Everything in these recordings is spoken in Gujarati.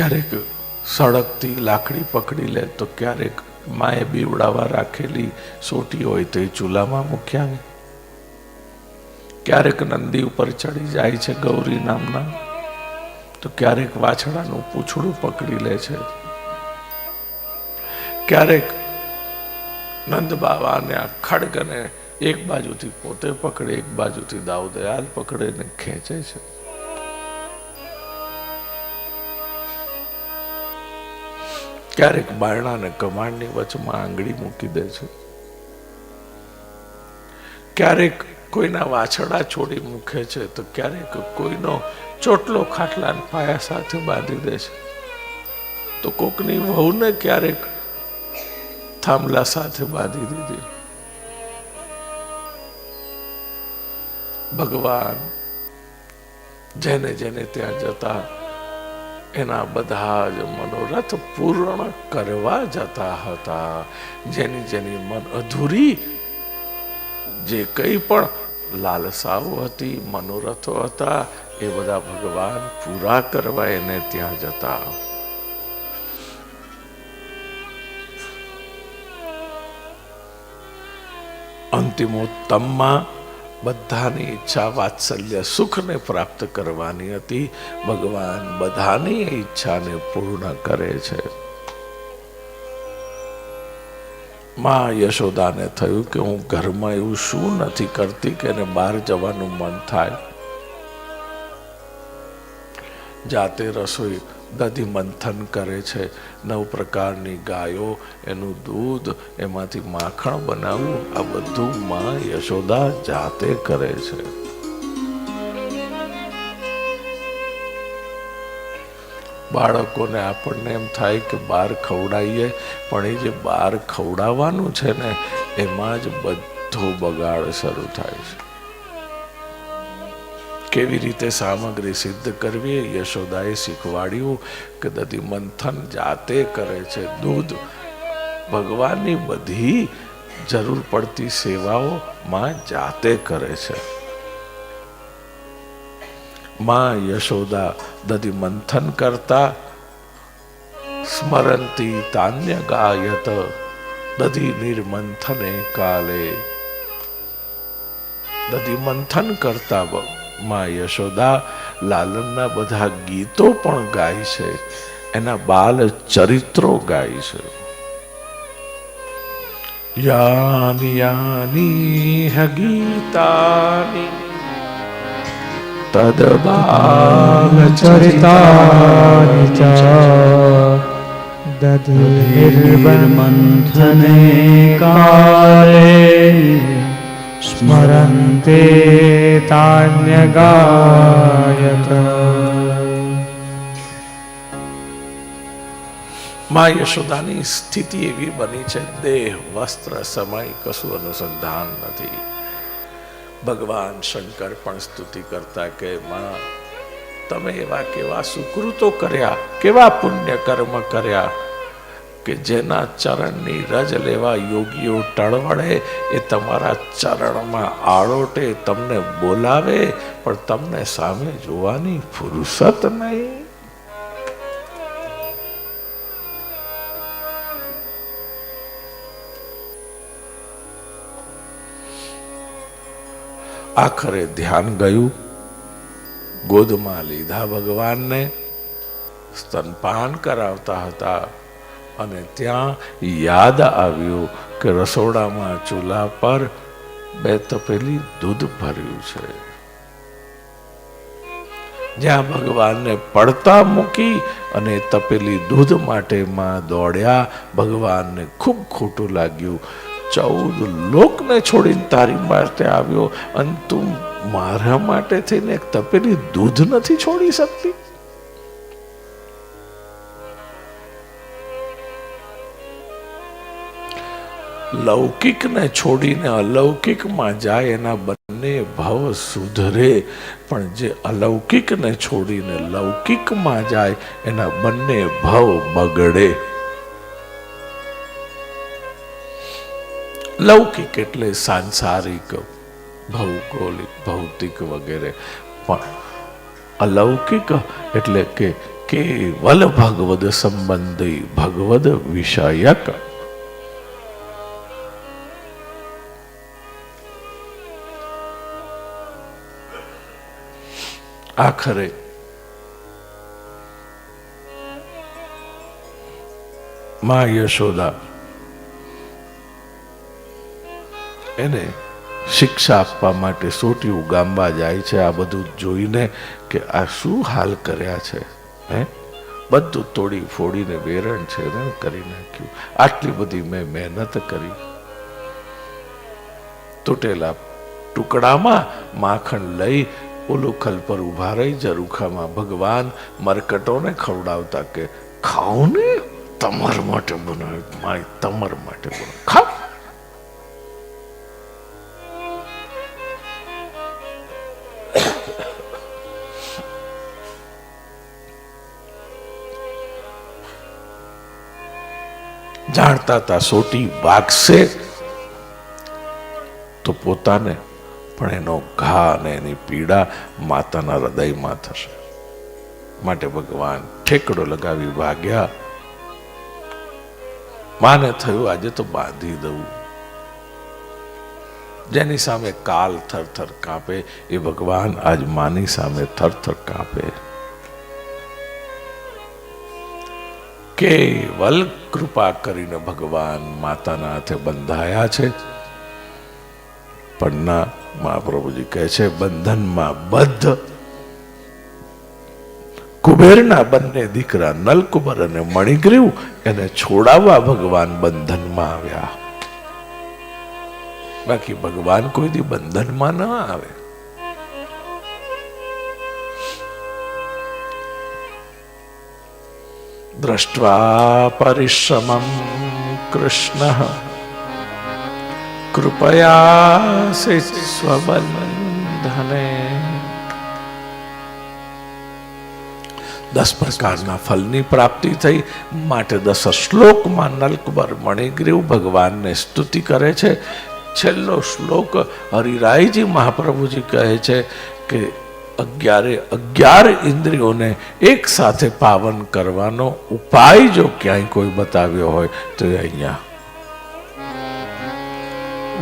ક્યારેક સડકથી લાકડી પકડી લે તો ક્યારેક માએ બીવડાવા રાખેલી સોટી હોય તો એ ચૂલામાં મૂક્યા ને ક્યારેક નંદી ઉપર ચડી જાય છે ગૌરી નામના તો ક્યારેક વાછડાનું પૂંછડું પકડી લે છે. ક્યારેક નંદ બાબાને આ ખડગને એક બાજુથી પોતે પકડે, એક બાજુથી દાઉદયાલ પકડે ને ખેંચે છે. ક્યારેક બારણાને કમાણની વચમાં આંગળી મૂકી દે છે. ક્યારેક કોઈના વાછડા છોડી મૂકે છે તો ક્યારેક કોઈનો ચોટલો ખાટલા પાયા સાથે બાંધી દે છે. તો કોકની વહુને ક્યારેક થાંભલા સાથે બાંધી દીધી. ભગવાન જેને જેને ત્યાં જતા એના બધા જ મનોરથ પૂર્ણ કરવા જતા હતા. જેની જેની મન અધૂરી, જે કંઈ પણ લાલસાઓ હતી, મનોરથો હતા, એ બધા ભગવાન પૂરા કરવા એને ત્યાં જતા. અંતિમોત્તમમાં બધાની ઈચ્છા વાત્સલ્ય સુખને પ્રાપ્ત કરવાની હતી. ભગવાન બધાની ઈચ્છાને પૂર્ણ કરે છે. માં યશોદાને થયું કે હું ઘરમાં એવું શું નથી કરતી કે એને બહાર જવાનું મન થાય. જાતે રસોઈ દધી મંથન કરે છે. નવ પ્રકારની ગાયો, એનું દૂધ, એમાંથી માખણ બનાવવું, આ બધું માં યશોદા જાતે કરે છે. બાળકોને આપણને એમ થાય કે બહાર ખવડાવીએ પણ એ જે બહાર ખવડાવવાનું છે ને, એમાં જ બધો બગાડ શરૂ થાય છે. કેવી રીતે સામગ્રી સિદ્ધ કરવી? યશોદાએ શીખવાડ્યું કે દધી મંથન જાતે કરે છે. દૂધ ભગવાનની બધી જરૂર પડતી સેવાઓ માં જાતે કરે છે. માં યશોદા દધી મંથન કરતા સ્મરંતી તાન્ય ગાયત દધી નિર્મંથને કાલે. દધી મંથન કરતા માં યશોદા લાલનના બધા ગીતો પણ ગાય છે. એના બાલ ચરિત્રો ગાય છે. યાની યાની હગીતાની તદ બાલ ચરિતાની ચા દધિર્મંથને કાલે સ્મરંતે तान्यगायत માં યશોદાની સ્થિતિ એવી બની છે દેહ વસ્ત્ર સમય કશું અનુસંધાન નથી ભગવાન શંકર પણ સ્તુતિ કરતા કે માં તમે એવા કેવા સુકૃતો કર્યા કેવા પુણ્ય કર્મ કર્યા કે જેના ચરણની રજ લેવા યોગીઓ ટળવળે, એ તમારા ચરણમાં આળોટે, તમને બોલાવે, પણ તમને સામે જોવાની ફુરસત નહીં. આખરે ધ્યાન ગયું, ગોદમાં લીધા ભગવાનને, સ્તનપાન કરાવતા હતા. અને ત્યાં યાદ આવ્યું કે રસોડામાં ચૂલા પર બે તપેલી દૂધ ભર્યું છે. જ્યાં ભગવાનને પડતા મૂકી અને તપેલી દૂધ માટે માં દોડ્યા, ભગવાનને ખૂબ ખોટું લાગ્યું. ચૌદ લોકને છોડીને તારી માટે આવ્યો અને તું મારા માટે થઈને તપેલી દૂધ નથી છોડી શકતી? લૌકિકને છોડીને અલૌકિકમાં જાય એના બંને ભાવ સુધરે. પણ જે અલૌકિકને છોડીને લૌકિકમાં જાય એના બંને ભાવ બગડે. લૌકિક એટલે સાંસારિક, ભૌગોલિક, ભૌતિક વગેરે. પણ અલૌકિક એટલે કે કેવલ ભગવદ સંબંધી ભગવદ વિષયક આખરે. માં યશોદા, એને શિક્ષા આપવા માટે સોટિયું ઉગામવા જાય છે. આ બધું જોઈને કે આ શું હાલ કર્યા છે, હે? બધું તોડી ફોડીને વેરણ છે ને, કરી નાખ્યું. આટલી બધી મેં મહેનત કરી. તૂટેલા ટુકડામાં માખણ લઈ ઉલુખલ પર ઊભા રહી ઝરૂખામાં ભગવાન મરકટોને ખવડાવતા કે, ખાઓ ને, તમાર માટે બનાવ્યું માય તમાર માટે બનાવ્યું. ખાઓ. જાણતા હતા સોટી વાગશે તો પોતાને પણ એનો ઘા અને એની પીડા માતાના હૃદયમાં થશે. માટે ભગવાન ઠેકડો લગાવી ભાગ્યા માને થયું, આજે તો બાંધી દઉં. જેની સામે કાલ થરથર કાપે, એ ભગવાન આજ માની સામે થરથર કાપે. કેવલ કૃપા કરીને ભગવાન માતાના હાથે બંધાયા છે. પણ ના, મહાપ્રભુજી કહે છે, બંધનમાં બદ્ધ. કુબેરના બંને દીકરા નલકુબર અને મણિગ્રીવ એને છોડાવવા ભગવાન બંધનમાં આવ્યા. બાકી ભગવાન કોઈ દી બંધનમાં ન આવે. દ્રષ્ટ્વા પરિશ્રમમ કૃષ્ણ કૃપયા દસ પ્રકારના ફલની પ્રાપ્તિ થઈ. માટે દસ શ્લોકમાં નલકબર મણિગ્રીવ ભગવાનને સ્તુતિ કરે છે. છેલ્લો શ્લોક હરિરાયજી મહાપ્રભુજી કહે છે કે અગિયારે અગિયાર ઇન્દ્રિયોને એક સાથે પાવન કરવાનો ઉપાય જો ક્યાંય કોઈ બતાવ્યો હોય તો અહીંયા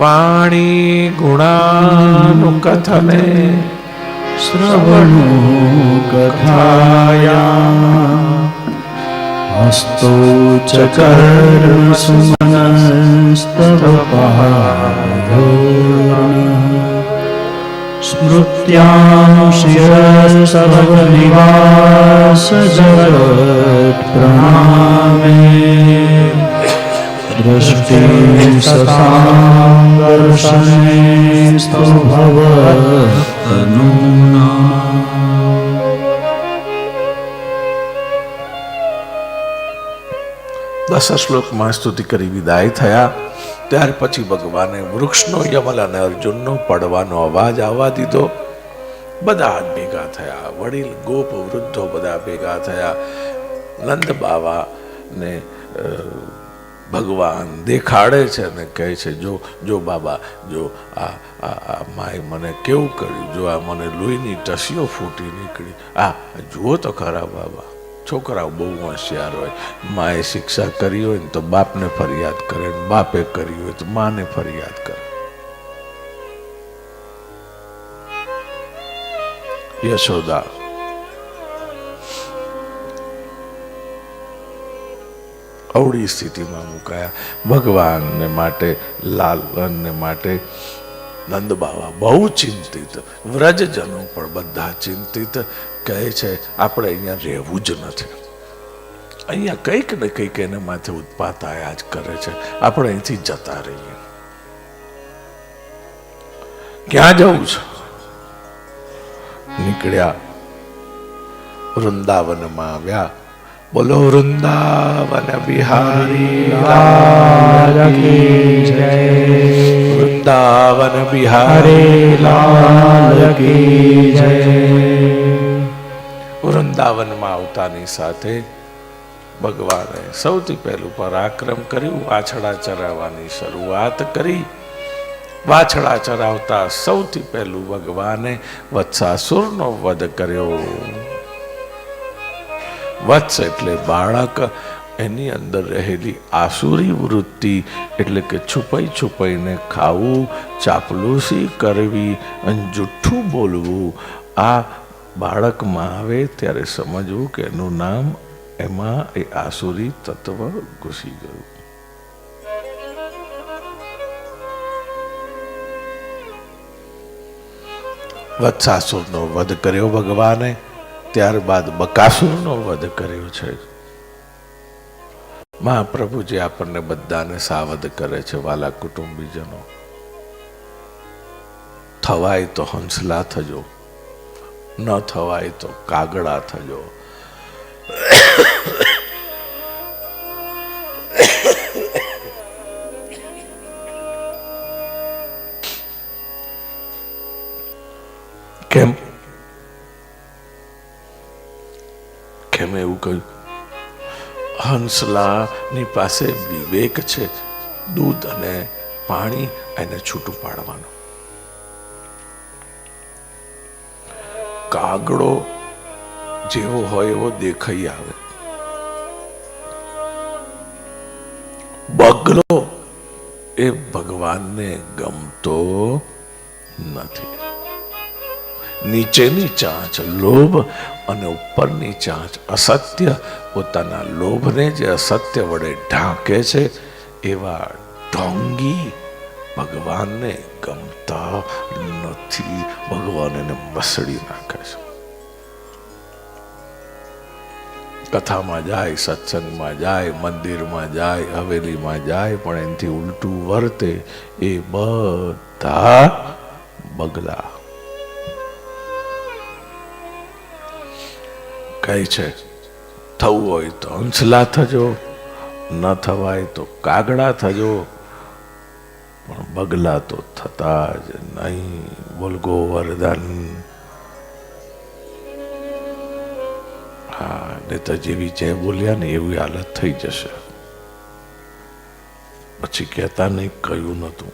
વાણી ગુણાનુકથને શ્રવણો કથાયા. હસ્તો ચ કર્મ સુમનસ્તવ સ્મૃત્યામ શિરસર્વનિવાસ જગત પ્રણામે. સતાં દર્શને સ્તો દસ શ્લોકમાં સ્તુતિ કરી વિદાય થયા. ત્યાર પછી ભગવાને વૃક્ષનો યમલ અને અર્જુનનો પડવાનો અવાજ આવવા દીધો. બધા ભેગા થયા. વડીલ, ગોપ, વૃદ્ધો બધા ભેગા થયા. નંદ બાવા ને ભગવાન દેખાડે છે અને કહે છે, જો જો બાબા, જો આ આ માએ મને કેવું કર્યું? જો આ મને લોહીની ટસીઓ ફૂટી નીકળી. આ, જુઓ તો ખરા બાબા, છોકરાઓ બહુ હોશિયાર હોય. માએ શિક્ષા કરી હોય ને તો બાપને ફરિયાદ કરે ને બાપે કરી હોય તો માને ફરિયાદ કરે. યશોદા અવળી સ્થિતિમાં મુકાયા. ભગવાનને માટે, લાલનને માટે નંદ બાવા બહુ ચિંતિત. વ્રજજનો પણ બધા ચિંતિત. કહે છે, આપણે અહીંયા રહેવું જ નથી. અહીંયા કંઈક ને કંઈક એને માથે ઉત્પાત આયા જ કરે છે. આપણે અહીંથી જતા રહીએ. ક્યાં જવું છે? નીકળ્યા વૃંદાવનમાં આવ્યા. બોલો વૃંદાવન બિહારી લાલ કી જય. વૃંદાવન બિહારી લાલ કી જય. વૃંદાવનમાં આવતાની સાથે ભગવાને સૌથી પહેલું પરાક્રમ કર્યું વાછડા ચરાવવાની શરૂઆત કરી. વાછડા ચરાવતા સૌથી પહેલું ભગવાને વત્સાસુરનો વધ કર્યો. વત્સ એટલે બાળક, એની અંદર રહેલી આસુરી વૃત્તિ એટલે કે છુપાઈ છુપાઈને ખાવું ચાપલુસી કરવી અને જુઠ્ઠું બોલવું, આ બાળકમાં આવે ત્યારે સમજવું કે એનું નામ એમાં એ આસુરી તત્વ ઘૂસી ગયું. વત્સાસુરનો વધ કર્યો ભગવાને. ત્યારબાદ બકાસુરનો વધ કર્યો છે. મહાપ્રભુજી આપણને બધાને સાવધ કરે છે, વાલા કુટુંબીજનો. થવાય તો હંસલા થજો, ન થવાય તો કાગડા થજો. કેમ એવું કહ્યું. હંસલાની પાસે વિવેક છે, દૂધ અને પાણી એને છૂટું પાડવાનું. કાગડો જેવો હોય એવો દેખાઈ આવે. બગલો એ ભગવાનને ગમતો નથી. નીચેની ચાંચ લોભ અને ઉપરની ચાંચ અસત્ય. પોતાના લોભને જે અસત્ય વડે ઢાંકે છે, એવા ઢોંગી ભગવાનને ગમતા નથી. ભગવાન એને મસળી નાખે છે. કથામાં જાય, સત્સંગમાં જાય, મંદિરમાં જાય, હવેલીમાં જાય, પણ એનાથી ઉલટું વર્તે એ બધા બગલા. કહે છે, થવું હોય તો હંસલા થજો, ન થવાય તો કાગડા થજો, પણ બગલા તો થતા જ નહીં બોલગો વરદાન. હા નેતા જેવી જે બોલ્યા ને એવી હાલત થઈ જશે. પછી કહેતા નહીં કહ્યું નતું